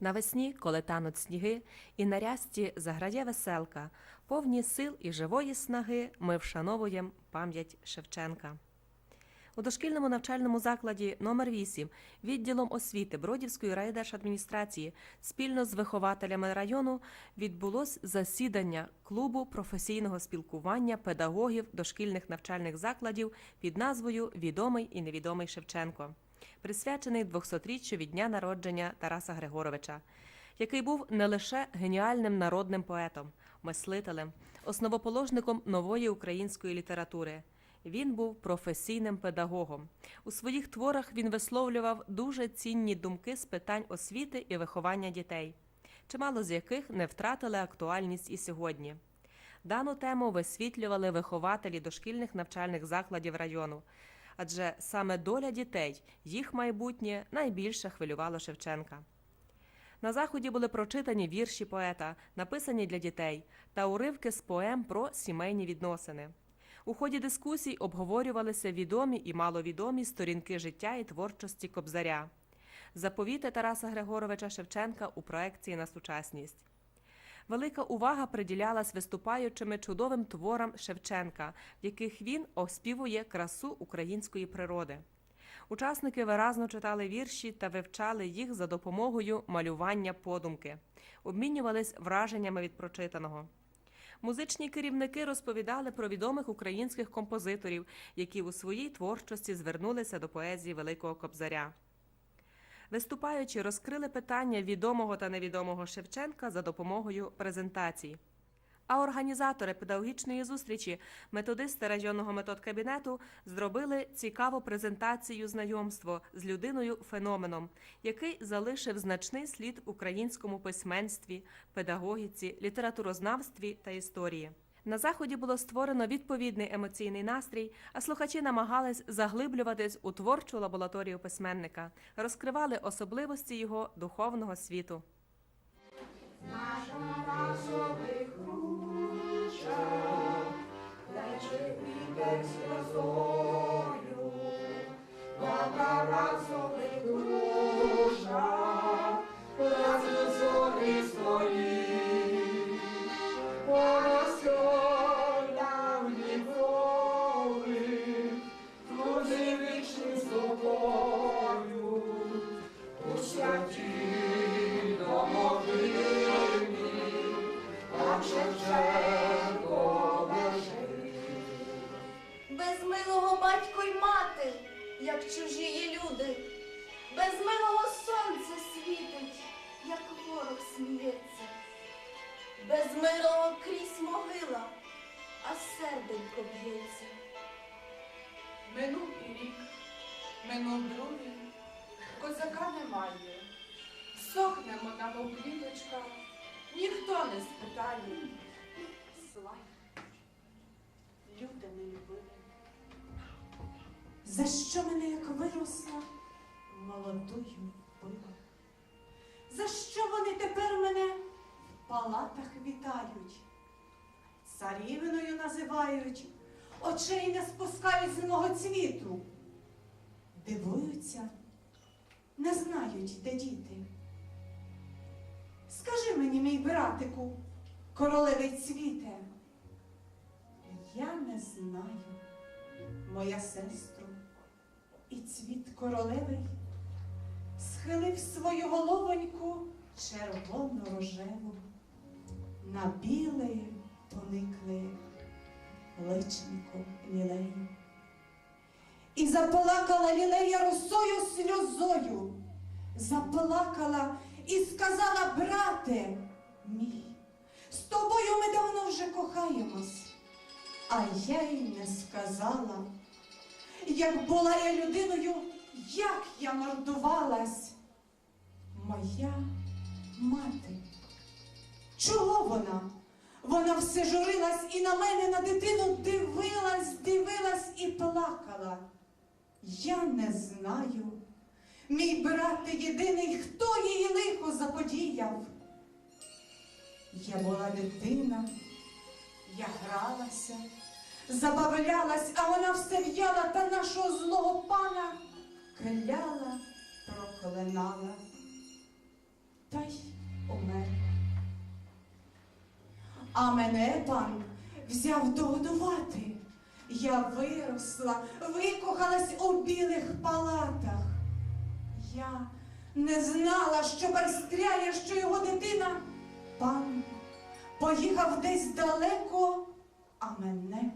Навесні, коли тануть сніги, і на рясті заграє веселка, повні сил і живої снаги ми вшановуємо пам'ять Шевченка. У дошкільному навчальному закладі номер 8 відділом освіти Бродівської райдержадміністрації спільно з вихователями району відбулось засідання клубу професійного спілкування педагогів дошкільних навчальних закладів під назвою Відомий і невідомий Шевченко, присвячений 200-річчю від дня народження Тараса Григоровича, який був не лише геніальним народним поетом, мислителем, основоположником нової української літератури. Він був професійним педагогом. У своїх творах він висловлював дуже цінні думки з питань освіти і виховання дітей, чимало з яких не втратили актуальність і сьогодні. Дану тему висвітлювали вихователі дошкільних навчальних закладів району, адже саме доля дітей, їх майбутнє найбільше хвилювало Шевченка. На заході були прочитані вірші поета, написані для дітей, та уривки з поем про сімейні відносини. У ході дискусій обговорювалися відомі і маловідомі сторінки життя і творчості Кобзаря, заповіти Тараса Григоровича Шевченка у проекції на сучасність. Велика увага приділялась виступаючими чудовим творам Шевченка, в яких він оспівує красу української природи. Учасники виразно читали вірші та вивчали їх за допомогою малювання подумки, обмінювались враженнями від прочитаного. Музичні керівники розповідали про відомих українських композиторів, які у своїй творчості звернулися до поезії Великого Кобзаря. Виступаючи, розкрили питання відомого та невідомого Шевченка за допомогою презентацій. А організатори педагогічної зустрічі, методисти районного методкабінету, зробили цікаву презентацію знайомство з людиною феноменом, який залишив значний слід українському письменстві, педагогіці, літературознавстві та історії. На заході було створено відповідний емоційний настрій, а слухачі намагались заглиблюватись у творчу лабораторію письменника, розкривали особливості його духовного світу. Тарасових минув другий, козака немає. Сохнемо на мов ніхто не спитає. Слай, люди не любили. За що мене, як виросла, молодою вбила? За що вони тепер мене в палатах вітають? Царівною називають, очей не спускають з мого цвіту. Дивуються, не знають, де діти. Скажи мені, мій братику, королевий цвіте, я не знаю моя сестро, і цвіт королевий схилив свою головоньку червоно рожеву, на біле поникли личнико лілею. І заплакала лілея росою сльозою, заплакала і сказала, брате мій, з тобою ми давно вже кохаємось. А я й не сказала, як була я людиною, як я мордувалась. Моя мати. Чого вона? Вона все журилась і на мене, на дитину дивилась, дивилась і плакала. Я не знаю. Мій брат єдиний, хто її лихо заподіяв. Я була дитина, я гралася, забавлялась, а вона все в'яла та нашого злого пана кляла, проклинала. та й умерла. А мене пан взяв догодувати. Я виросла, викохалась у білих палатах. Я не знала, що перестряє, що його дитина. Пан поїхав десь далеко, а мене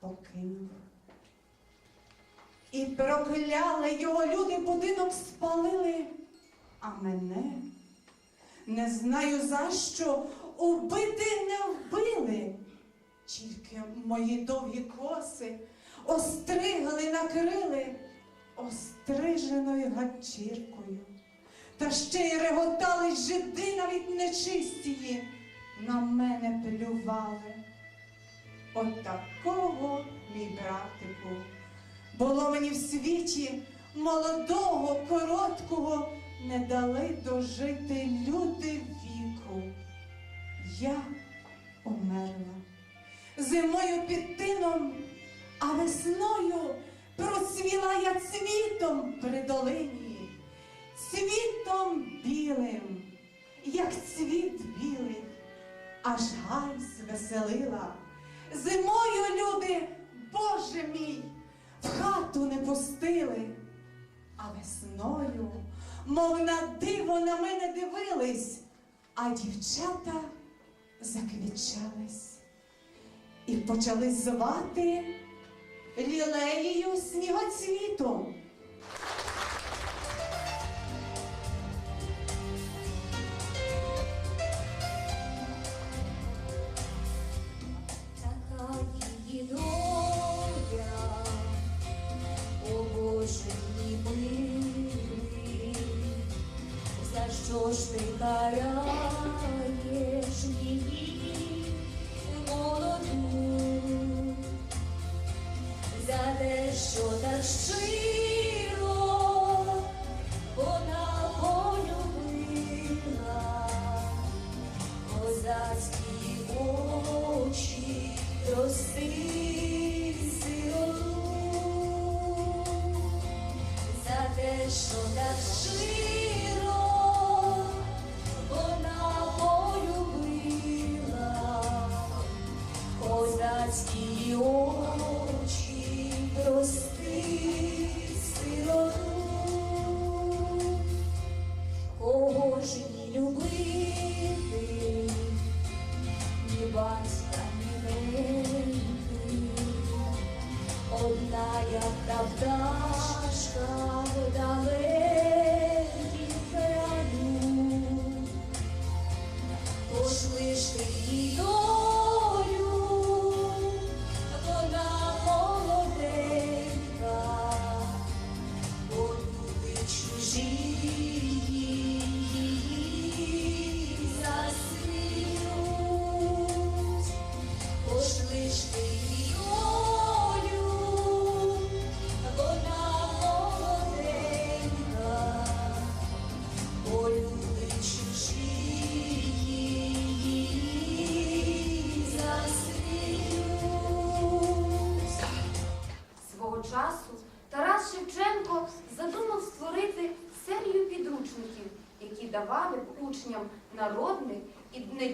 покинув. І прокляли його люди, будинок спалили, а мене не знаю за що убити не вбили. Тільки мої довгі коси остригли, накрили остриженою ганчіркою. Та ще й реготали жиди навіть нечистії, на мене плювали. От такого, мій братику, було мені в світі молодого, короткого, не дали дожити люди віку. Я умерла зимою під тином, а весною процвіла я цвітом при долині, цвітом білим, як цвіт білий, аж гай звеселила. Зимою люди, Боже мій, в хату не пустили, а весною, мов на диво на мене дивились, а дівчата заквічались і почали звати лілеєю снігоцвітом.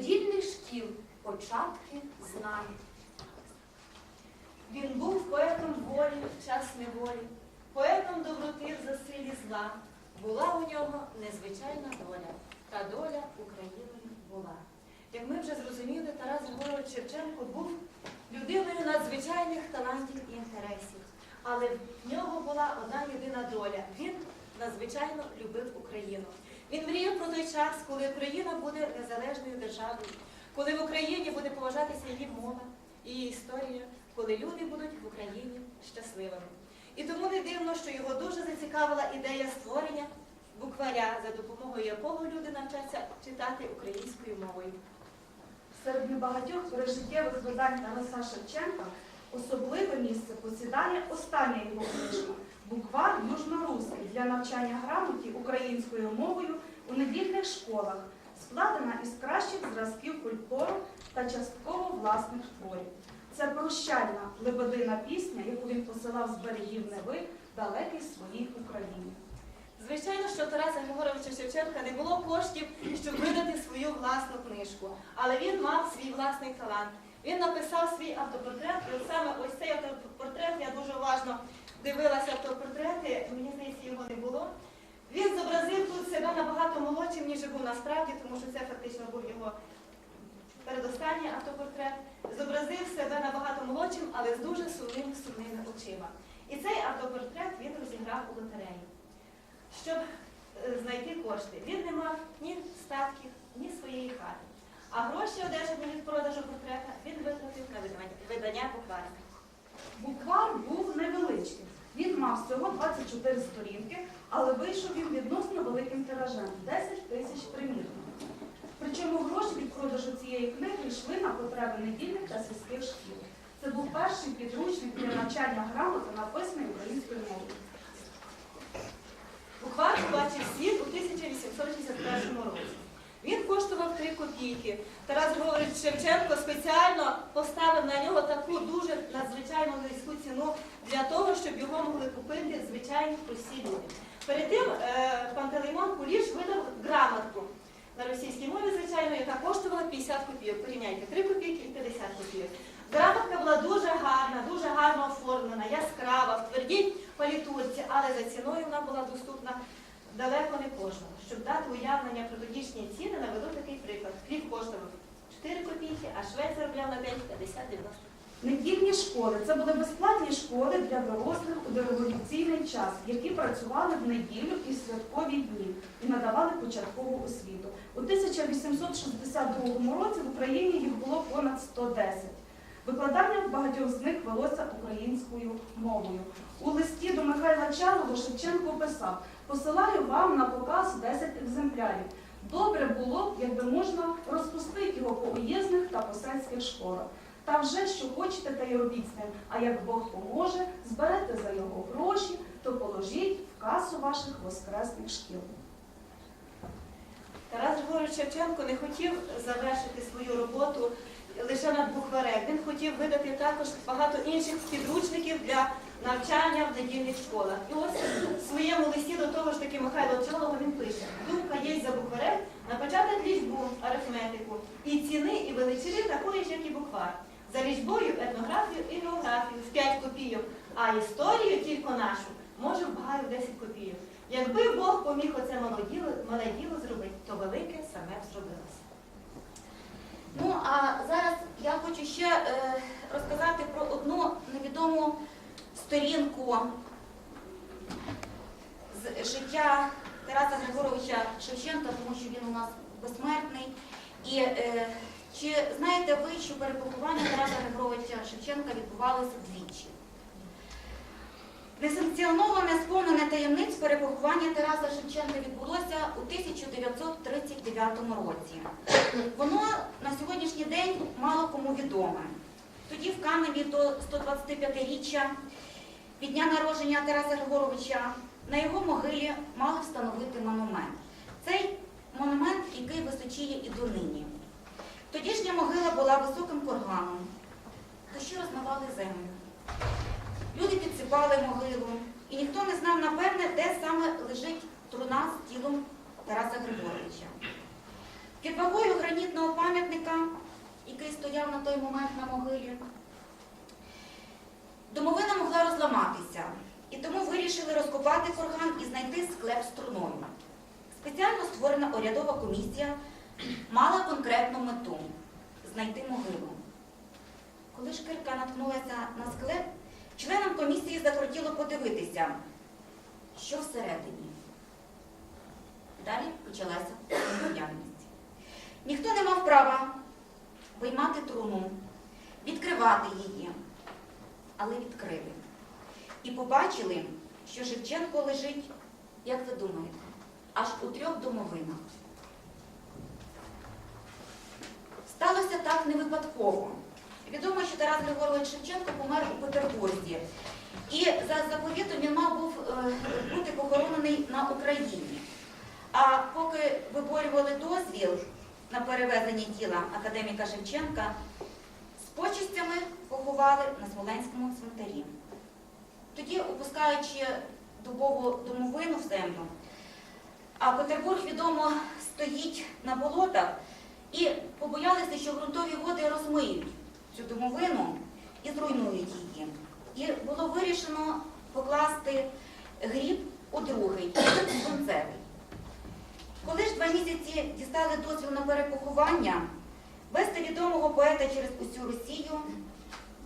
Недільних шкіл початки знань. Він був поетом волі в час неволі, поетом доброти в засилі зла. Була у нього незвичайна доля, та доля України була. Як ми вже зрозуміли, Тарас Григорович Шевченко був людиною надзвичайних талантів і інтересів. Але в нього була одна єдина доля. Він надзвичайно любив Україну. Він мріяв про той час, коли Україна буде незалежною державою, коли в Україні буде поважатися її мова, її історія, коли люди будуть в Україні щасливими. І тому не дивно, що його дуже зацікавила ідея створення букваря, за допомогою якого люди навчаться читати українською мовою. Серед небагатьох пережиттєвих видань Тараса Шевченка особливе місце посідає остання його книжка Буквар южноруський для навчання грамоті українською мовою у недільних школах, складена із кращих зразків фольклору та частково власних творів. Це прощальна лебедина пісня, яку він посилав з берегів Неви далекій своїй Україні. Звичайно, що Тараса Григоровича Шевченка не було коштів, щоб видати свою власну книжку, але він мав свій власний талант. Він написав свій автопортрет, і саме ось цей автопортрет, я дуже уважно дивилася автопортрети, мені здається, його не було. Він зобразив тут себе набагато молодшим, ніж був насправді, тому що це фактично був його передостанній автопортрет. Зобразив себе набагато молодшим, але з дуже сумними сумними очима. І цей автопортрет він розіграв у лотереї. Щоб е, знайти кошти. Він не мав ні статків, ні своєї хати. А гроші, одержані від продажу портрета, він витратив на видання, букварика. Буквар був невеличкий. Він мав всього 24 сторінки, але вийшов він відносно великим тиражем 10 тисяч примірників. Причому гроші від продажу цієї книги йшли на потреби недільних та сільських шкіл. Це був перший підручник для навчання грамоти, написаний українською мовою. Буквар побачив світ у 1861 році. Він коштував 3 копійки. Тарас Григорович Шевченко спеціально поставив на нього таку дуже надзвичайно низьку ціну для того, щоб його могли купити звичайні прості. Перед тим е, Пантелеймон Куліш видав грамотку на російській мові, звичайно, яка коштувала 50 копійок. Порівняйте 3 копійки і 50 копійок. Грамотка була дуже гарна, дуже гарно оформлена, яскрава, в твердій палітурці, але за ціною вона була доступна далеко не кожному. Щоб дати уявлення про тодішні ціни, наведу такий приклад. Хліб коштував 4 копійки, а швець заробляв на день 50-90. Недільні школи це були безплатні школи для дорослих у дореволюційний час, які працювали в неділю і святкові дні і надавали початкову освіту. У 1862 році в Україні їх було понад 110. Викладання в багатьох з них велося українською мовою. У листі до Михайла Чалого Шевченко писав: посилаю вам на показ 10 екземплярів. Добре було б, якби можна розпустити його по уєзних та посельських школах. Та вже що хочете, та й робіть з ним. А як Бог поможе, зберете за його гроші, то положіть в касу ваших воскресних шкіл. Тарас Григорович Шевченко не хотів завершити свою роботу лише над букварем. Він хотів видати також багато інших підручників для навчання в недільних школах. І ось в своєму листі до того ж таки Михайло Чолого він пише: думка є за букварем напечатати лічбу, арифметику, і ціни, і величини такої ж, як і буквар. За лічбою етнографію і географію в 5 копійок, а історію тільки нашу може в багаю 10 копійок. Якби Бог поміг оце мале діло зробити, то велике саме б зробилося. Ну а зараз я хочу ще е, розказати про одну невідому сторінку з життя Тараса Григоровича Шевченка, тому що він у нас безсмертний. І е, чи знаєте ви, що перепоховання Тараса Григоровича Шевченка відбувалося двічі? Несанкціоноване сповнене таємниць перепоховання Тараса Шевченка відбулося у 1939 році. Воно на сьогоднішній день мало кому відоме. Тоді в Каневі до 125-річчя від дня народження Тараса Григоровича на його могилі мали встановити монумент. Цей монумент, який височіє і донині. Тодішня могила була високим курганом, дощі розмивали землю. Люди підсипали могилу, і ніхто не знав напевне, де саме лежить труна з тілом Тараса Григоровича. Під вагою гранітного пам'ятника, який стояв на той момент на могилі, домовина могла розламатися, і тому вирішили розкопати курган і знайти склеп з труною. Спеціально створена урядова комісія мала конкретну мету знайти могилу. Коли шкирка наткнулася на склеп, членам комісії захотіло подивитися, що всередині. Далі почалася діяльність. Ніхто не мав права виймати труну, відкривати її, але відкрили. І побачили, що Шевченко лежить, як ви думаєте, аж у трьох домовинах. Сталося так не випадково. Відомо, що Тарас Григорович Шевченко помер у Петербурзі. І за заповітом він мав був е, бути похоронений на Україні. А поки виборювали дозвіл на перевезення тіла академіка Шевченка, з почестями поховали на Смоленському цвинтарі. Тоді, опускаючи дубову домовину в землю, А Петербург, відомо, стоїть на болотах і побоялися, що ґрунтові води розмиють цю домовину і зруйнують її. І було вирішено покласти гріб у другий, сонцевий. Коли ж два місяці дістали дозвіл на перепоховання, вести відомого поета через усю Росію,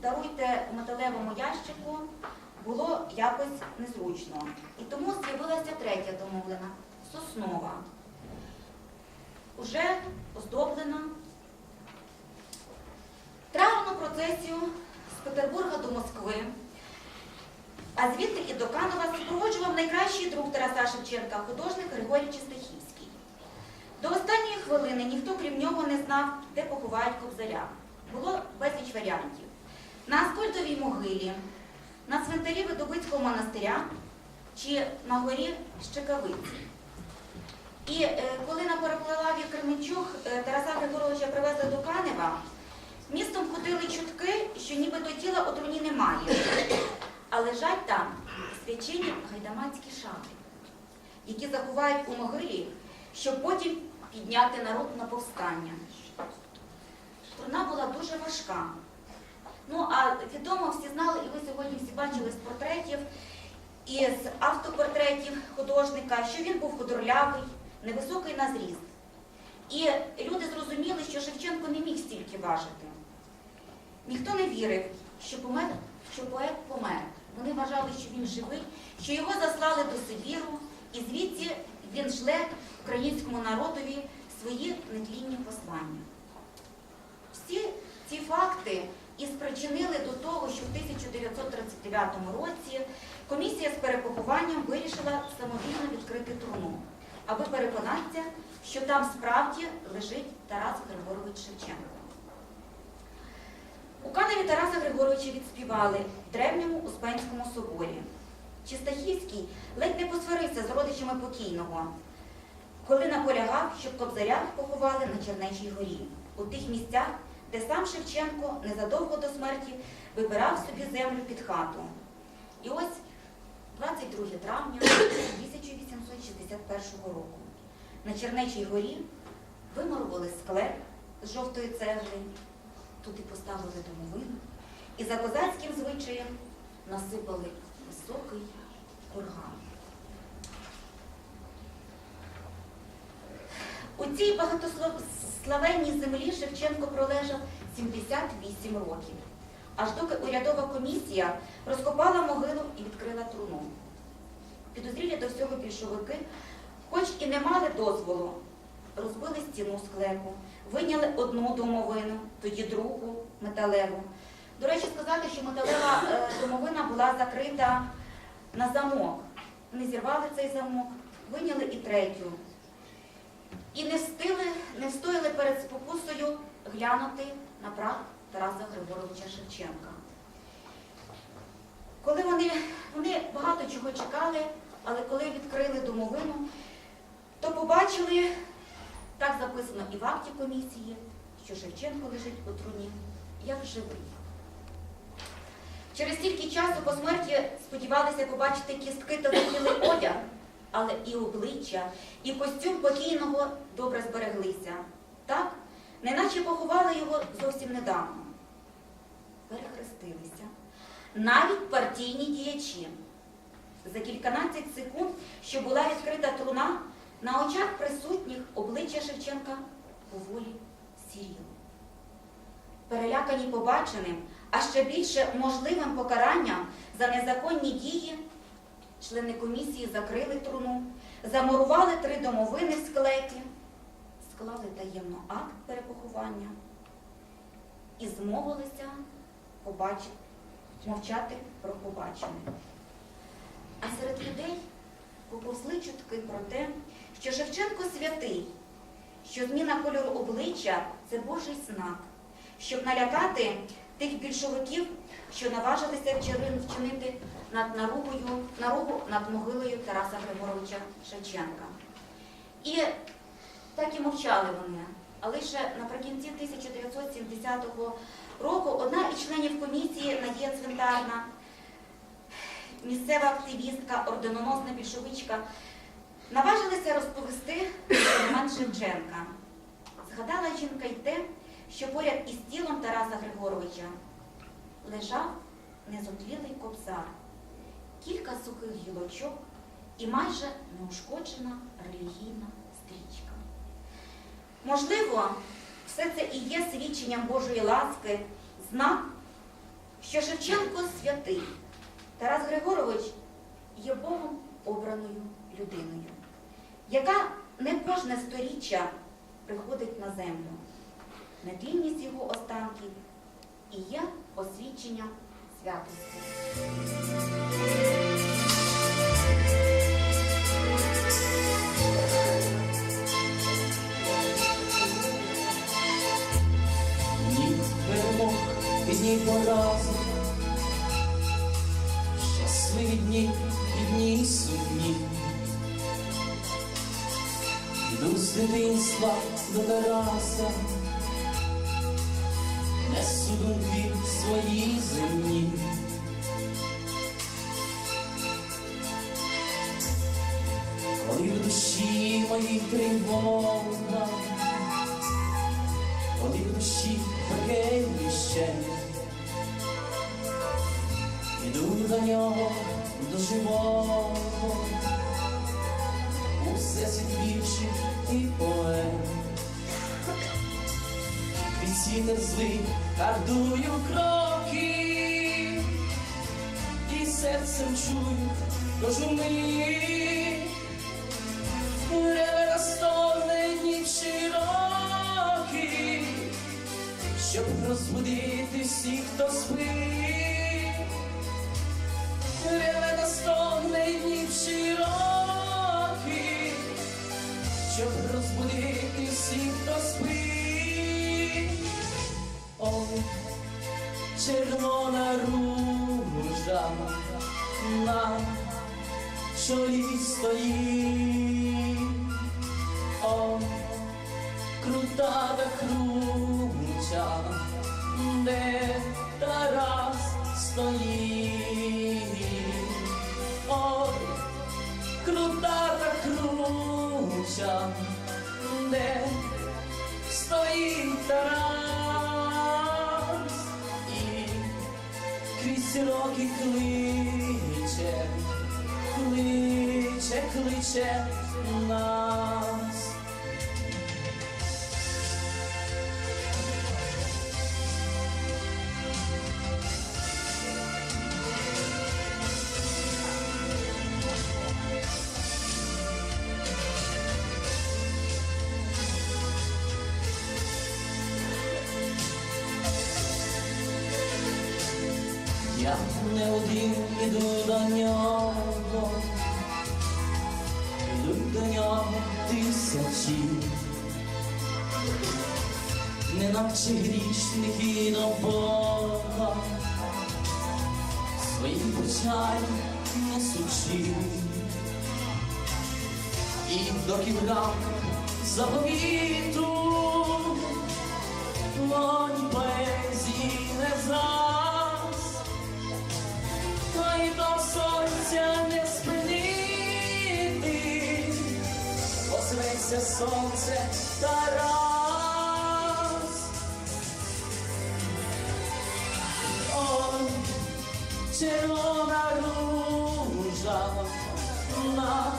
даруйте металевому ящику, було якось незручно. І тому з'явилася третя домовлена соснова. Уже оздоблена. Травну процесію з Петербурга до Москви, а звідти і до Канова супроводжував найкращий друг Тараса Шевченка, художник Григорій Чистахівський. До останньої хвилини ніхто крім нього не знав, де поховають кобзаря. Було безліч варіантів. На Аскольдовій могилі, на цвинтарі Видобицького монастиря чи на горі Щекавиці. І е, коли на пароплаві Кременчуг е, Тараса Григоровича привезли до Канева, містом ходили чутки, що нібито тіла у труні немає, а лежать там свячені гайдамацькі шати, які заховають у могилі, щоб потім підняти народ на повстання. Труна була дуже важка. Ну, а відомо всі знали, і ви сьогодні всі бачили з портретів і з автопортретів художника, що він був худорлявий, невисокий на зріст. І люди зрозуміли, що Шевченко не міг стільки важити. Ніхто не вірив, що, помер, що поет помер. Вони вважали, що він живий, що його заслали до Сибіру, і звідси він шле українському народові свої нетлінні послання. Всі ці факти і спричинили до того, що в 1939 році комісія з перепохованням вирішила самовільно відкрити труну, аби переконатися, що там справді лежить Тарас Григорович Шевченко. У Каневі Тараса Григоровича відспівали в древньому Успенському соборі. Чистахівський ледь не посварився з родичами покійного, коли наполягав, щоб кобзаря поховали на Чернечій горі, у тих місцях, де сам Шевченко незадовго до смерті вибирав собі землю під хату. І ось 22 травня 1861 року на Чернечій горі вимурували склеп з жовтої цегли, туди поставили домовину і за козацьким звичаєм насипали високий курган. У цій багатославенній землі Шевченко пролежав 78 років, аж доки урядова комісія розкопала могилу і відкрила труну. Підозрілі до всього більшовики, хоч і не мали дозволу, розбили стіну склепу, вийняли одну домовину, тоді другу металеву. До речі, сказати, що металева е, домовина була закрита на замок. Вони зірвали цей замок, вийняли і третю. І не встигли, не встояли перед спокусою глянути на прах Тараса Григоровича Шевченка. Коли вони, вони багато чого чекали, але коли відкрили домовину, то побачили, так записано і в акті комісії, що Шевченко лежить у труні, як живий. Через стільки часу по смерті сподівалися побачити кістки та загиблий одяг, але і обличчя, і костюм покійного добре збереглися. Так, неначе поховали його зовсім недавно. Перехрестилися. Навіть партійні діячі. За кільканадцять секунд, що була відкрита труна, на очах присутніх обличчя Шевченка поволі сіріло. Перелякані побаченим, а ще більше можливим покаранням за незаконні дії, члени комісії закрили труну, замурували три домовини в склепі, склали таємно акт перепоховання і змовилися побачити, мовчати про побачене. А серед людей поповзли чутки про те, що Шевченко святий, що зміна кольору обличчя це Божий знак, щоб налякати тих більшовиків, що наважилися вчинити над наругою, наругу над могилою Тараса Григоровича Шевченка. І так і мовчали вони. А лише наприкінці 1970 року одна із членів комісії Надія Цвинтарна, місцева активістка, орденоносна більшовичка, Наважилися розповісти Роман Шевченка. Згадала жінка й те, що поряд із тілом Тараса Григоровича лежав незотлілий кобзар, кілька сухих гілочок і майже неушкоджена релігійна стрічка. Можливо, все це і є свідченням Божої ласки, знак, що Шевченко святий, Тарас Григорович є Богом обраною людиною, яка не кожне сторіччя приходить на землю. Нетлінність його останків і є освідченням святості. Дні поразок, щасливі дні і дні сумні. Іду з дитинства до Тараса, несу думки свої земні. Коли в душі моїй тривога, коли в душі пекельніще, іду до нього, до живого, усе світліший і поем. Сітер злих кардую кроки, і серцем чую, кажу мені, реве розтомлені широкі, щоб розбудити всіх, хто спить. Реве розтомлені широкі, щоб розбудити всіх, хто спить. Ой, червона ружа на чолі стоїть. О, крута та круча, де Тарас стоїть. Ой, крута та круча, де стоїть Тарас роки кличе, кличе, кличе нас. Тисячі, неначе грішники до Бога, свої печалі несучи, і до кібра заповіту, вогонь поезії сонце Тарас. Он червона ружа на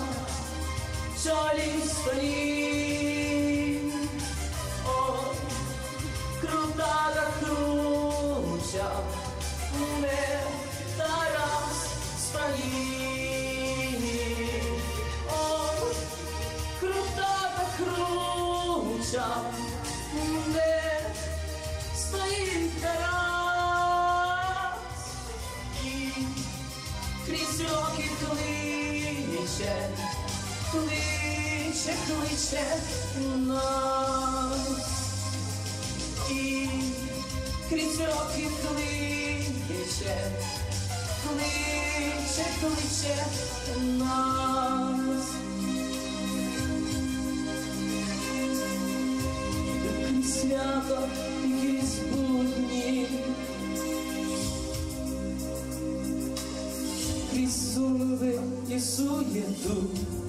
чолі стоїть. through